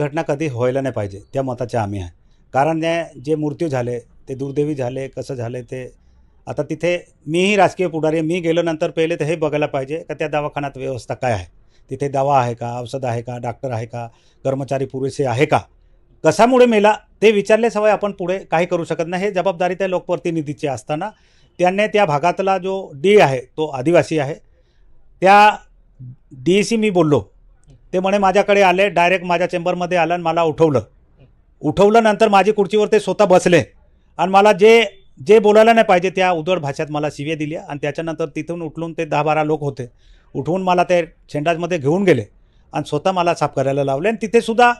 घटना कधी व्हायला नाही पाहिजे त्या मताचे आम्ही आहे. कारण जे मृत्यू झाले ते दुर्दैवी झाले कसं झाले ते आता तिथे मीही राजकीय पुढारी मी गेल्यानंतर पहिले तर हे बघायला पाहिजे का त्या दवाखान्यात व्यवस्था काय आहे? तिथे दवा आहे का औषध आहे का डॉक्टर आहे का कर्मचारी पुरेसे आहे का? कशामुळे मेला ते विचारल्याशिवाय आपण पुढे काही करू शकत नाही. हे जबाबदारी त्या लोकप्रतिनिधीची असताना. त्यांनी त्या भागातला जो डी आहे तो आदिवासी आहे. त्या डी सी मी बोललो. ते म्हणे माझ्याकडे आले डायरेक्ट माझ्या चेंबरमध्ये आलं आणि मला उठवलं. उठवलं नंतर माझी खुर्चीवर ते स्वतः बसले आणि मला जे जे बोलायला नाही पाहिजे त्या उद्धट भाषेत मला शिव्या दिल्या आणि त्याच्यानंतर तिथून उठलून ते दहा बारा लोक होते. उठवून मला ते शेंडाजमध्ये घेऊन गेले आणि स्वतः मला साफ करायला लावले आणि तिथेसुद्धा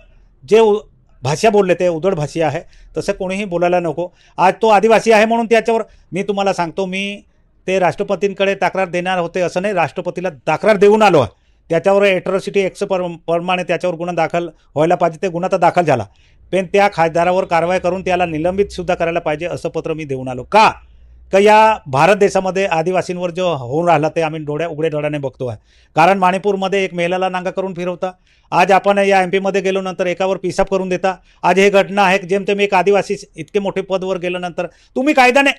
जे उ- भाषा बोलले ते उद्धट भाषी आहे तसं कोणीही बोलायला नको. आज तो आदिवासी आहे म्हणून त्याच्यावर मी तुम्हाला सांगतो मी ते राष्ट्रपतींकडे तक्रार देणार होते असं नाही राष्ट्रपतीला तक्रार देऊन आलो आहे. त्याच्यावर एट्रॉसिटी एक्स पर प्रमाणे त्याच्यावर गुन्हा दाखल व्हायला पाहिजे. ते गुन्हा तर दाखल झाला. पण त्या खासदारावर कारवाई करून त्याला निलंबित सुद्धा करायला पाहिजे असं पत्र मी देऊन आलो. का? का या भारत देशामध्ये आदिवासींवर जो होऊन राहिला ते आम्ही डोळ्या उघड्या डोळ्याने बघतो आहे. कारण मणिपूरमध्ये एक महिलाला नांगा करून फिरवता. आज आपण या एम पीमध्ये गेल्यानंतर एकावर पिसाब करून देता. आज हे घटना आहे जेमतेम एक आदिवासी इतके मोठे पदवर गेल्यानंतर तुम्ही कायद्याने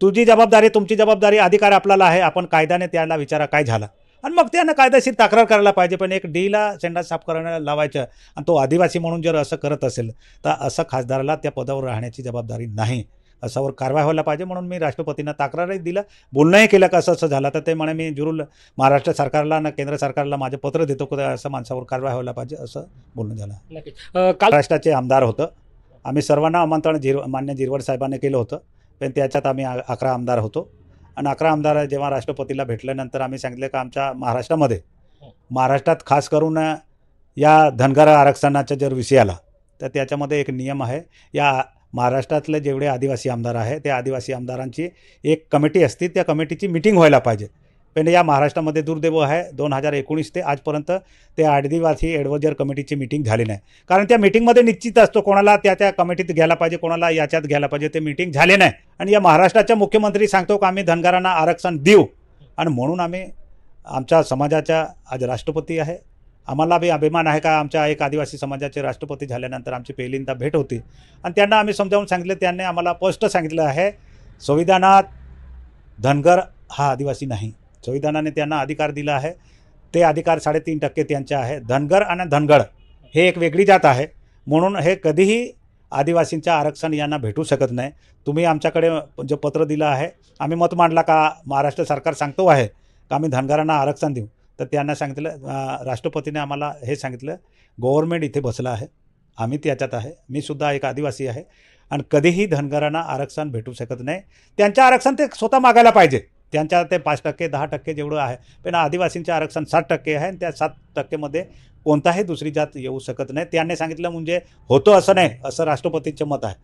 तुझी जबाबदारी तुमची जबाबदारी अधिकार आपल्याला आहे. आपण कायद्याने त्याला विचारा काय झाला? आणि मग त्यानं कायदेशीर तक्रार करायला पाहिजे पण एक डीला सेंडा साफ करायला लावायचं आणि तो आदिवासी म्हणून जर असं करत असेल तर असं खासदाराला त्या पदावर राहण्याची जबाबदारी नाही. असावर कारवाई व्हायला पाहिजे म्हणून मी राष्ट्रपतींना तक्रारही दिलं बोलणंही केलं का असं असं झालं तर ते म्हणे मी जरूर महाराष्ट्र सरकारला ना केंद्र सरकारला माझं पत्र देतो की असं माणसावर कारवाई व्हायला पाहिजे असं बोलणं झालं. महाराष्ट्राचे आमदार होतं. आम्ही सर्वांना आमंत्रण जिर मान्य जिरवड साहेबांनी केलं होतं पण त्याच्यात आम्ही अकरा आमदार होतो. आणि अकरा आमदार जेव्हा राष्ट्रपतीला भेटल्यानंतर आम्ही सांगितलं का आमच्या महाराष्ट्रामध्ये महाराष्ट्रात खास करून या धनगर आरक्षणाचा जर विषय आला तर त्याच्यामध्ये एक नियम आहे या महाराष्ट्रातले जेवढे आदिवासी आमदार आहे त्या आदिवासी आमदारांची एक कमिटी असते त्या कमिटीची मिटिंग व्हायला पाहिजे. पण या महाराष्ट्रामध्ये दुर्दैव आहे. दोन हजार एकोणीस ते आजपर्यंत ते आदिवासी ॲडवायझर कमिटीची मिटिंग झाली नाही. कारण त्या मिटिंगमध्ये निश्चित असतो कोणाला त्या त्या कमिटीत घ्यायला पाहिजे कोणाला याच्यात घ्यायला पाहिजे ते मिटिंग झाले नाही. आणि या महाराष्ट्राच्या मुख्यमंत्री सांगतो की आम्ही धनगरांना आरक्षण देऊ. आणि म्हणून आम्ही आमच्या समाजाच्या आज राष्ट्रपती आहे. आम्हाला बी अभिमान आहे का आमच्या एक आदिवासी समाजाचे राष्ट्रपती झाल्यानंतर आमची पहिल्यांदा भेट होती. आणि त्यांना आम्ही समजावून सांगितलं त्यांनी आम्हाला स्पष्ट सांगितलं आहे संविधानात धनगर हा आदिवासी नाही. संविधानाने त्यांना अधिकार दिला आहे. ते अधिकार साडेतीन टक्के त्यांचे आहे. धनगर आणि धनगड हे एक वेगळी जात आहे. म्हणून हे कधीही आदिवासींचं आरक्षण यांना भेटू शकत नाही. तुम्ही आमच्याकडे जे पत्र दिलं आहे आम्ही मत मांडला का महाराष्ट्र सरकार सांगतो आहे का आम्ही धनगरांना आरक्षण देऊ? तर त्यांना सांगितलं राष्ट्रपतीने आम्हाला हे सांगितलं गव्हर्मेंट इथे बसलं आहे. आम्ही त्याच्यात आहे. मी सुद्धा एक आदिवासी आहे. आणि कधीही धनगरांना आरक्षण भेटू शकत नाही. त्यांचं आरक्षण ते स्वतः मागायला पाहिजे. त्यांच्या ते पाच टक्के दहा टक्के जेवढं आहे. पण आदिवासींचे आरक्षण सात टक्के आहे आणि त्या सात टक्केमध्ये कोणताही दुसरी जात येऊ शकत नाही. त्यांनी सांगितलं म्हणजे होतं असं नाही असं राष्ट्रपतीचं मत आहे.